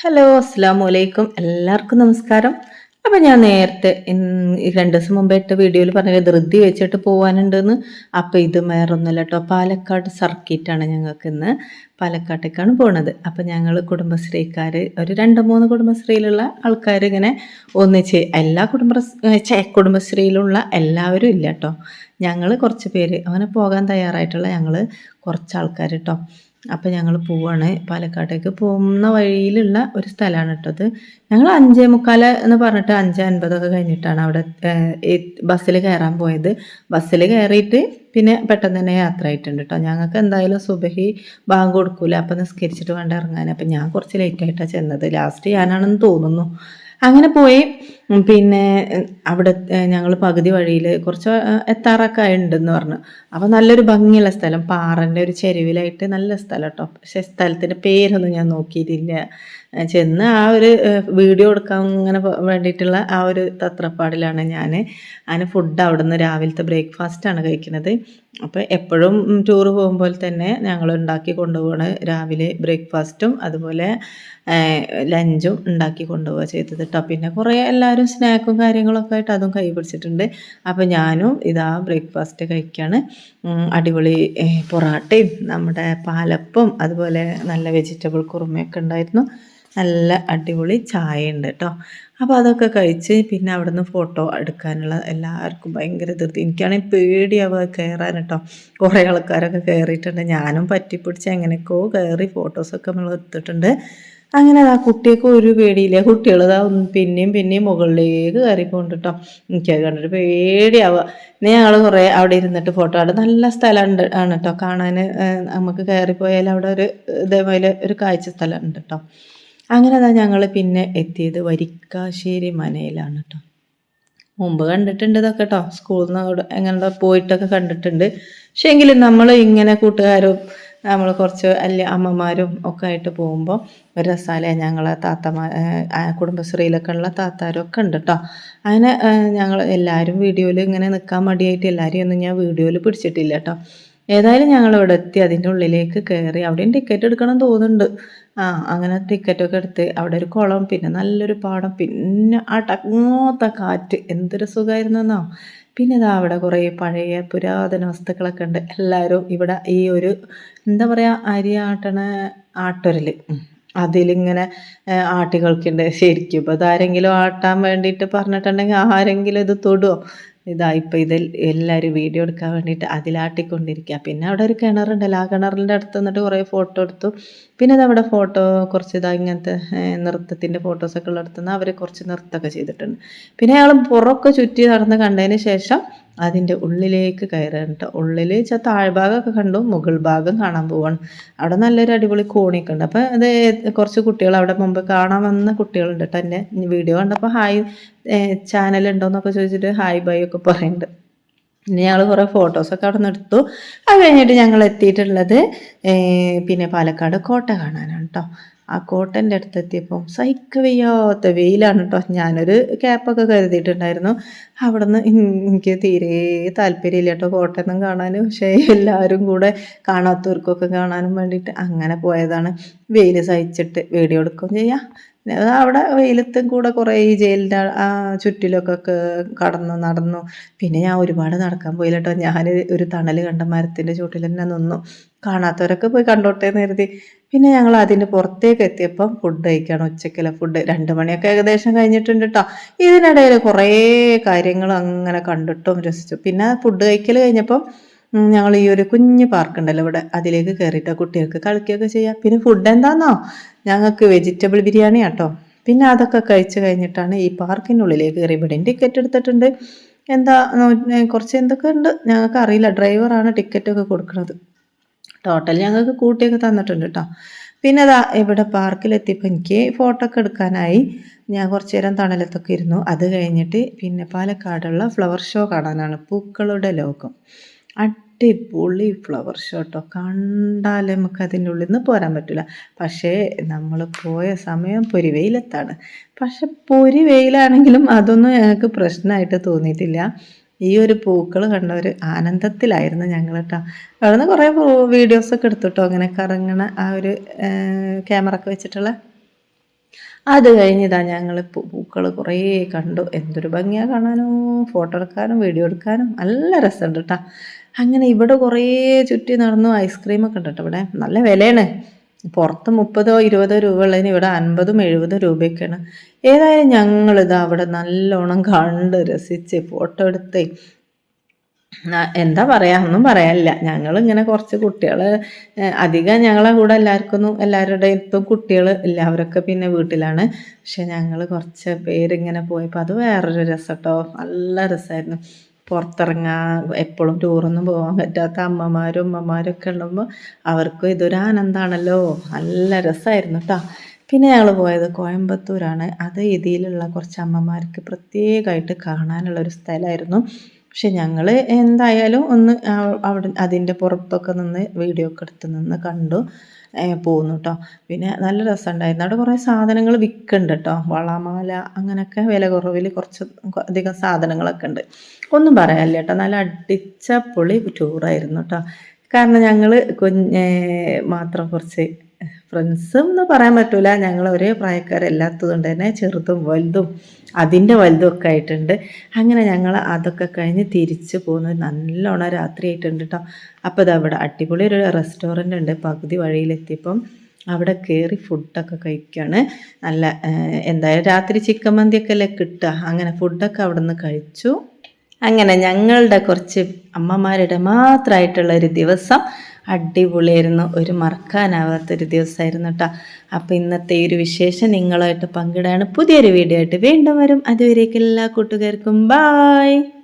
Hello അസ്സാം വലൈക്കും എല്ലാവർക്കും നമസ്കാരം. അപ്പം ഞാൻ നേരത്തെ രണ്ട് ദിവസം മുമ്പ് ഇട്ട വീഡിയോയിൽ പറഞ്ഞത് ധൃതി വെച്ചിട്ട് പോകാനുണ്ടെന്ന് അപ്പം ഇത് വേറൊന്നുമില്ല കേട്ടോ പാലക്കാട് സർക്കിറ്റാണ് ഞങ്ങൾക്ക് ഇന്ന് പാലക്കാട്ടേക്കാണ് പോണത്. അപ്പം ഞങ്ങൾ കുടുംബശ്രീക്കാർ ഒരു രണ്ട് മൂന്ന് കുടുംബശ്രീയിലുള്ള ആൾക്കാർ ഇങ്ങനെ ഒന്നിച്ച് എല്ലാ കുടുംബ കുടുംബശ്രീയിലുള്ള എല്ലാവരും ഇല്ല കേട്ടോ ഞങ്ങൾ കുറച്ച് പേര് അങ്ങനെ പോകാൻ തയ്യാറായിട്ടുള്ള ഞങ്ങൾ കുറച്ച് ആൾക്കാർ കേട്ടോ അപ്പം ഞങ്ങൾ പോവാണ്. പാലക്കാട്ടേക്ക് പോകുന്ന വഴിയിലുള്ള ഒരു സ്ഥലമാണ് കേട്ടത് ഞങ്ങൾ അഞ്ചേ മുക്കാൽ എന്ന് പറഞ്ഞിട്ട് അഞ്ച് അൻപതൊക്കെ കഴിഞ്ഞിട്ടാണ് അവിടെ ബസ്സിൽ കയറാൻ പോയത്. ബസ്സിൽ കയറിയിട്ട് പിന്നെ പെട്ടെന്ന് തന്നെ യാത്ര ആയിട്ടുണ്ട് കേട്ടോ ഞങ്ങൾക്ക് എന്തായാലും സുബഹി ബാങ്ക് കൊടുക്കൂല. അപ്പം നിസ്കരിച്ചിട്ട് വേണ്ട ഇറങ്ങാൻ അപ്പം ഞാൻ കുറച്ച് ലേറ്റായിട്ടാണ് ചെന്നത്. ലാസ്റ്റ് ഞാനാണെന്ന് തോന്നുന്നു. അങ്ങനെ പോയി. പിന്നെ അവിടെ ഞങ്ങൾ പകുതി വഴിയിൽ കുറച്ച് എത്താറൊക്കെ ഉണ്ടെന്ന് പറഞ്ഞു. അപ്പോൾ നല്ലൊരു ഭംഗിയുള്ള സ്ഥലം. പാറന്റെ ഒരു ചെരുവിലായിട്ട് നല്ല സ്ഥലം കേട്ടോ പക്ഷേ സ്ഥലത്തിന്റെ പേരൊന്നും ഞാൻ നോക്കിയിട്ടില്ല. ചെന്ന് ആ ഒരു വീഡിയോ എടുക്കാൻ ഇങ്ങനെ വേണ്ടിയിട്ടുള്ള ആ ഒരു തത്രപ്പാടിലാണ് ഞാൻ അതിന് ഫുഡ് അവിടെ നിന്ന് രാവിലത്തെ ബ്രേക്ക്ഫാസ്റ്റാണ് കഴിക്കുന്നത് അപ്പോൾ എപ്പോഴും ടൂർ പോകുമ്പോൾ തന്നെ ഞങ്ങൾ ഉണ്ടാക്കി കൊണ്ടുപോകണ രാവിലെ ബ്രേക്ക്ഫാസ്റ്റും അതുപോലെ ലഞ്ചും ഉണ്ടാക്കി കൊണ്ടുപോവുക ചെയ്തത് കേട്ടോ പിന്നെ കുറേ എല്ലാവരും സ്നാക്കും കാര്യങ്ങളൊക്കെ ആയിട്ട് അതും കൈ പിടിച്ചിട്ടുണ്ട്. അപ്പോൾ ഞാനും ഇതാ ബ്രേക്ക്ഫാസ്റ്റ് കഴിക്കുകയാണ് അടിപൊളി പൊറാട്ടയും നമ്മുടെ പാലപ്പം അതുപോലെ നല്ല വെജിറ്റബിൾ കുറുമയൊക്കെ ഉണ്ടായിരുന്നു. നല്ല അടിപൊളി ചായ ഉണ്ട് കേട്ടോ. അപ്പോൾ അതൊക്കെ കഴിച്ച് പിന്നെ അവിടെ നിന്ന് ഫോട്ടോ എടുക്കാനുള്ള എല്ലാവർക്കും ഭയങ്കര ധൃതി എനിക്കാണെങ്കിൽ പേടിയാവുക കയറാൻ കേട്ടോ. കുറേ ആൾക്കാരൊക്കെ കയറിയിട്ടുണ്ട്. ഞാനും പറ്റിപ്പിടിച്ച് എങ്ങനെയൊക്കെയോ കയറി ഫോട്ടോസൊക്കെ നമ്മൾ എടുത്തിട്ടുണ്ട്. അങ്ങനെ ആ കുട്ടിയൊക്കെ ഒരു പേടിയില്ല. കുട്ടികൾ ഇതാ പിന്നെയും പിന്നെയും മുകളിലേക്ക് കയറി പോകുന്നുണ്ട് കേട്ടോ എനിക്കത് കണ്ടിട്ട് പേടിയാവുക നീ ഞങ്ങൾ കുറേ അവിടെ ഇരുന്നിട്ട് ഫോട്ടോ അവിടെ നല്ല സ്ഥലമുണ്ട് ആണ് കേട്ടോ കാണാൻ നമുക്ക് കയറിപ്പോയാൽ അവിടെ ഒരു ഇതേപോലെ ഒരു കാഴ്ച സ്ഥലം ഉണ്ട് കേട്ടോ അങ്ങനെ അതാ ഞങ്ങൾ പിന്നെ എത്തിയത് വരിക്കാശ്ശേരി മനയിലാണ് കേട്ടോ മുമ്പ് കണ്ടിട്ടുണ്ട് ഇതൊക്കെ കേട്ടോ സ്കൂളിൽ നിന്ന് അവിടെ എങ്ങനെ പോയിട്ടൊക്കെ കണ്ടിട്ടുണ്ട്. പക്ഷേ എങ്കിലും നമ്മൾ ഇങ്ങനെ കൂട്ടുകാരും നമ്മൾ കുറച്ച് അല്ലെ അമ്മമാരും ഒക്കെ ആയിട്ട് പോകുമ്പോൾ ഒരു രസാലേ ഞങ്ങളെ താത്തമാർ കുടുംബശ്രീയിലൊക്കെ ഉള്ള താത്താരും ഒക്കെ ഉണ്ട് കേട്ടോ അങ്ങനെ ഞങ്ങൾ എല്ലാവരും വീഡിയോയിൽ ഇങ്ങനെ നിൽക്കാൻ മടിയായിട്ട് എല്ലാവരെയും ഒന്നും ഞാൻ വീഡിയോയിൽ പിടിച്ചിട്ടില്ല കേട്ടോ ഏതായാലും ഞങ്ങൾ ഇവിടെ എത്തി അതിന്റെ ഉള്ളിലേക്ക് കയറി അവിടെയും ടിക്കറ്റ് എടുക്കണം തോന്നുന്നുണ്ട്. ആ അങ്ങനെ ടിക്കറ്റൊക്കെ എടുത്ത് അവിടെ ഒരു കുളം പിന്നെ നല്ലൊരു പാടം പിന്നെ ആ ടങ്ങോത്ത കാറ്റ്. എന്തൊരു സുഖമായിരുന്നെന്നോ പിന്നെ ഇതാ അവിടെ കുറേ പഴയ പുരാതന വസ്തുക്കളൊക്കെ ഉണ്ട്. എല്ലാവരും ഇവിടെ ഈ ഒരു എന്താ പറയുക അരി ആട്ടണ അതിലിങ്ങനെ ആട്ടി കളിക്കുന്നുണ്ട് ശരിക്കും ഇപ്പോൾ ഇതാരെങ്കിലും ആട്ടാൻ വേണ്ടിയിട്ട് പറഞ്ഞിട്ടുണ്ടെങ്കിൽ ആരെങ്കിലും ഇത് തൊടുമോ ഇതാ ഇതിൽ എല്ലാവരും വീഡിയോ എടുക്കാൻ വേണ്ടിയിട്ട് അതിലാട്ടിക്കൊണ്ടിരിക്കുക പിന്നെ അവിടെ ഒരു കിണറുണ്ടല്ലോ. ആ കിണറിന്റെ അടുത്ത് നിന്നിട്ട് കുറേ ഫോട്ടോ എടുത്തു. പിന്നെ അവിടെ ഫോട്ടോ കുറച്ച് ഇതാ ഇങ്ങനത്തെ നൃത്തത്തിന്റെ ഫോട്ടോസൊക്കെ ഉള്ള അടുത്തുനിന്ന് അവർ കുറച്ച് നൃത്തമൊക്കെ ചെയ്തിട്ടുണ്ട്. പിന്നെ അയാൾ പുറമൊക്കെ ചുറ്റി നടന്ന് കണ്ടതിന് ശേഷം അതിന്റെ ഉള്ളിലേക്ക് കയറുകയാണ് കേട്ടോ ഉള്ളിൽ വെച്ചാൽ താഴ്ഭാഗമൊക്കെ കണ്ടു മുകൾ ഭാഗം കാണാൻ പോവാണ്. അവിടെ നല്ലൊരു അടിപൊളി കോണിയൊക്കെ ഉണ്ട്. അപ്പോൾ അത് കുറച്ച് കുട്ടികൾ അവിടെ മുമ്പ് കാണാൻ വന്ന കുട്ടികളുണ്ട് കേട്ടോ എന്റെ വീഡിയോ കണ്ടപ്പോൾ ഹായ് ചാനൽ ഉണ്ടോയെന്നൊക്കെ ചോദിച്ചിട്ട് ഹായ് ബൈ ഒക്കെ പറയുന്നുണ്ട് പിന്നെ ഞങ്ങൾ കുറേ ഫോട്ടോസൊക്കെ അവിടെ നിന്ന് എടുത്തു. അത് കഴിഞ്ഞിട്ട് ഞങ്ങൾ എത്തിയിട്ടുള്ളത് പിന്നെ പാലക്കാട് കോട്ട കാണാനാണ് കേട്ടോ ആ കോട്ടന്റെ അടുത്തെത്തിയപ്പം സഹിക്കവയ്യാത്ത സഹിക്ക വയ്യാത്ത വെയിലാണ് കേട്ടോ ഞാനൊരു ക്യാപ്പൊക്കെ കരുതിയിട്ടുണ്ടായിരുന്നു. അവിടെ നിന്ന് എനിക്ക് തീരെ താല്പര്യമില്ല കേട്ടോ കോട്ടയൊന്നും കാണാൻ പക്ഷേ എല്ലാവരും കൂടെ കാണാത്തവർക്കൊക്കെ കാണാനും വേണ്ടിയിട്ട് അങ്ങനെ പോയതാണ്. വെയിൽ സഹിച്ചിട്ട് വീഡിയോ എടുക്കുകയും ചെയ്യാം. അവിടെ വെയിലത്തും കൂടെ കുറേ ഈ ജയിലിന്റെ ആ ചുറ്റിലൊക്കെ കടന്നു നടന്നു. പിന്നെ ഞാൻ ഒരുപാട് നടക്കാൻ പോയില്ല കേട്ടോ ഞാൻ ഒരു തണൽ കണ്ട മരത്തിന്റെ ചുവട്ടിൽ തന്നെ നിന്നു. കാണാത്തവരൊക്കെ പോയി കണ്ടോട്ടെ എന്ന് കരുതി. പിന്നെ ഞങ്ങൾ അതിന്റെ പുറത്തേക്ക് എത്തിയപ്പം ഫുഡ് കഴിക്കുകയാണ് ഉച്ചക്കലെ ഫുഡ് രണ്ട് മണിയൊക്കെ ഏകദേശം കഴിഞ്ഞിട്ടുണ്ട് കേട്ടോ ഇതിനിടയിൽ കുറേ കാര്യങ്ങൾ അങ്ങനെ കണ്ടിട്ടും രസിച്ചു. പിന്നെ ഫുഡ് കഴിക്കൽ കഴിഞ്ഞപ്പം ഞങ്ങൾ ഈ ഒരു കുഞ്ഞ് പാർക്ക് ഉണ്ടല്ലോ ഇവിടെ അതിലേക്ക് കയറിയിട്ട് കുട്ടികൾക്ക് കളിക്കുകയൊക്കെ ചെയ്യാം. പിന്നെ ഫുഡ് എന്താണെന്നോ ഞങ്ങൾക്ക് വെജിറ്റബിൾ ബിരിയാണി ആട്ടോ പിന്നെ അതൊക്കെ കഴിച്ചു കഴിഞ്ഞിട്ടാണ് ഈ പാർക്കിനുള്ളിലേക്ക് കയറി. ഇവിടെയും ടിക്കറ്റ് എടുത്തിട്ടുണ്ട്. എന്താ കുറച്ച് എന്തൊക്കെ ഉണ്ട്? ഞങ്ങൾക്ക് അറിയില്ല. ഡ്രൈവറാണ് ടിക്കറ്റൊക്കെ കൊടുക്കുന്നത്. ടോട്ടൽ ഞങ്ങൾക്ക് കൂട്ടിയൊക്കെ തന്നിട്ടുണ്ട് കേട്ടോ പിന്നെ അതാ ഇവിടെ പാർക്കിലെത്തിയപ്പോൾ എനിക്ക് ഫോട്ടോ ഒക്കെ എടുക്കാനായി. ഞാൻ കുറച്ച് നേരം തണലത്തൊക്കെ ഇരുന്നു. അത് കഴിഞ്ഞിട്ട് പിന്നെ പാലക്കാടുള്ള ഫ്ലവർ ഷോ കാണാനാണ്. പൂക്കളുടെ ലോകം. അടിപൊളി ഫ്ലവർ ഷോ കേട്ടോ കണ്ടാൽ നമുക്ക് അതിന്റെ ഉള്ളിൽ നിന്ന് പോരാൻ പറ്റില്ല പക്ഷേ നമ്മൾ പോയ സമയം പൊരി വെയിലത്താണ്. പക്ഷെ പൊരി വെയിലാണെങ്കിലും അതൊന്നും ഞങ്ങൾക്ക് പ്രശ്നമായിട്ട് തോന്നിയിട്ടില്ല. ഈ ഒരു പൂക്കൾ കണ്ട ഒരു ആനന്ദത്തിലായിരുന്നു ഞങ്ങൾ കേട്ടോ അവിടെ നിന്ന് കുറേ വീഡിയോസൊക്കെ എടുത്തു കേട്ടോ അങ്ങനെ കറങ്ങണ ആ ഒരു ക്യാമറ ഒക്കെ വെച്ചിട്ടുള്ള? അത് കഴിഞ്ഞിതാ ഞങ്ങൾ പൂക്കൾ കുറേ കണ്ടു. എന്തൊരു ഭംഗിയാ കാണാനോ ഫോട്ടോ എടുക്കാനും വീഡിയോ എടുക്കാനും. നല്ല രസമുണ്ട് കേട്ടോ അങ്ങനെ ഇവിടെ കുറേ ചുറ്റി നടന്നു ഐസ്ക്രീമൊക്കെ ഉണ്ട് കേട്ടോ ഇവിടെ. നല്ല വിലയാണ്. പുറത്ത് മുപ്പതോ ഇരുപതോ രൂപ ഉള്ളതിന് ഇവിടെ അൻപതും എഴുപതും രൂപയൊക്കെയാണ്. ഏതായാലും ഞങ്ങളിത് അവിടെ നല്ലോണം കണ്ട് രസിച്ച് ഫോട്ടോ എടുത്ത് എന്താ പറയാ ഒന്നും പറയാനില്ല. ഞങ്ങൾ ഇങ്ങനെ കുറച്ച് കുട്ടികൾ അധികം ഞങ്ങളെ കൂടെ എല്ലാവർക്കും എല്ലാവരുടെ അടുത്തും കുട്ടികൾ എല്ലാവരൊക്കെ പിന്നെ വീട്ടിലാണ്. പക്ഷെ ഞങ്ങൾ കുറച്ച് പേര് ഇങ്ങനെ പോയപ്പോൾ അത് വേറൊരു രസം കേട്ടോ നല്ല രസമായിരുന്നു പുറത്തിറങ്ങാൻ എപ്പോഴും ടൂറൊന്നും പോകാൻ പറ്റാത്ത അമ്മമാരും ഉമ്മമാരും ഒക്കെ ഉള്ളപ്പോൾ അവർക്കും ഇതൊരു ആനന്ദമാണല്ലോ നല്ല രസമായിരുന്നു കേട്ടോ പിന്നെ ഞങ്ങൾ പോയത് കോയമ്പത്തൂരാണ്. അത് ഇതിലുള്ള കുറച്ച് അമ്മമാർക്ക് പ്രത്യേകമായിട്ട് കാണാനുള്ള ഒരു സ്ഥലമായിരുന്നു പക്ഷെ ഞങ്ങൾ എന്തായാലും ഒന്ന് അവിടെ അതിന്റെ പുറത്തൊക്കെ നിന്ന് വീഡിയോ ഒക്കെ എടുത്ത് നിന്ന് കണ്ടു പോകുന്നു കേട്ടോ പിന്നെ നല്ല രസമുണ്ടായിരുന്നു. അവിടെ കുറേ സാധനങ്ങൾ വിൽക്കുന്നുണ്ട് കേട്ടോ വളമാല അങ്ങനെയൊക്കെ വില കുറവിൽ കുറച്ച് അധികം സാധനങ്ങളൊക്കെ ഉണ്ട്. ഒന്നും പറയാനില്ല കേട്ടോ നല്ല അടിച്ച പൊളി ടൂറായിരുന്നു കേട്ടോ കാരണം ഞങ്ങൾ കുഞ്ഞ് മാത്രം കുറച്ച് ഫ്രണ്ട്സും എന്ന് പറയാൻ പറ്റില്ല ഞങ്ങൾ ഒരേ പ്രായക്കാരല്ലാത്തതുകൊണ്ട് തന്നെ ചെറുതും വലുതും അതിന്റെ വലുതും ഒക്കെ ആയിട്ടുണ്ട്. അങ്ങനെ ഞങ്ങൾ അതൊക്കെ കഴിഞ്ഞ് തിരിച്ചു പോകുന്നത് നല്ലോണം രാത്രി ആയിട്ടുണ്ട് കേട്ടോ അപ്പോൾ ഇത് അവിടെ അടിപൊളി ഒരു റെസ്റ്റോറന്റ് ഉണ്ട്. പകുതി വഴിയിലെത്തിയപ്പം അവിടെ കയറി ഫുഡൊക്കെ കഴിക്കുകയാണ് നല്ല എന്തായാലും രാത്രി ചിക്കൻ മന്തിയൊക്കെ അല്ലേ കിട്ടുക. അങ്ങനെ ഫുഡൊക്കെ അവിടെ നിന്ന് കഴിച്ചു. അങ്ങനെ ഞങ്ങളുടെ കുറച്ച് അമ്മമാരുടെ മാത്രമായിട്ടുള്ള ഒരു ദിവസം അടിപൊളിയായിരുന്നു. ഒരു മറക്കാനാവാത്തൊരു ദിവസമായിരുന്നു കേട്ടോ അപ്പോൾ ഇന്നത്തെ ഒരു വിശേഷം നിങ്ങളായിട്ട് പങ്കിടാണ്. പുതിയൊരു വീഡിയോ ആയിട്ട് വീണ്ടും വരും. അതുവരേക്കും എല്ലാ കൂട്ടുകാർക്കും. ബായ്